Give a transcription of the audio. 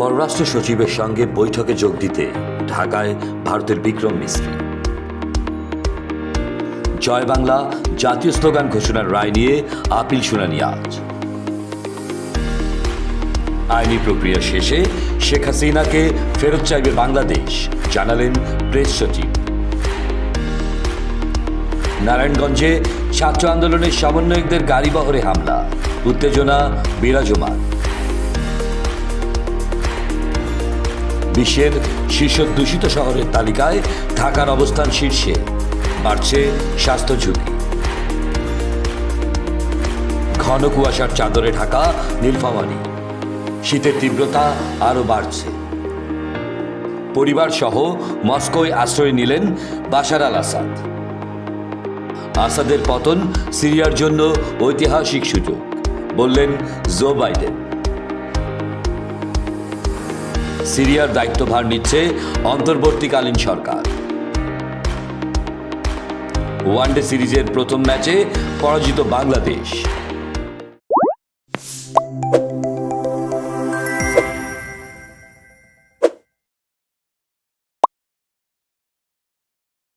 পররাষ্ট্র সচিবের সঙ্গে বৈঠকে যোগ দিতে ঢাকায় ভারতের বিক্রম মিস্ত্রি। জয় বাংলা, জাতীয় স্লোগান ঘোষণার রায় নিয়ে আপিল শুনানি আজ। আইনি প্রক্রিয়া শেষে শেখ হাসিনাকে ফেরত চাইবে বাংলাদেশ, জানালেন প্রেস সচিব। নারায়ণগঞ্জে ছাত্র আন্দোলনের সমন্বয়কদের গাড়িবহরে হামলা, উত্তেজনা বিরাজমান। বিশ্বের শীর্ষ দূষিত শহরের তালিকায় ঢাকার অবস্থান শীর্ষে। বাড়ছে স্বাস্থ্য ঝুঁকি। ঘন কুয়াশার চাদরে ঢাকা নীলফামারী। শীতের তীব্রতা আরও বাড়ছে। পরিবার সহ মস্কোয় আশ্রয় নিলেন বাশার আল আসাদ। আসাদের পতন সিরিয়ার জন্য ঐতিহাসিক সুযোগ, বললেন জো বাইডেন। সিরিয়ার দায়িত্বভার নিচ্ছে অন্তর্বর্তীকালীন সরকার। ওয়ানডে সিরিজের প্রথম ম্যাচে পরাজিত বাংলাদেশ।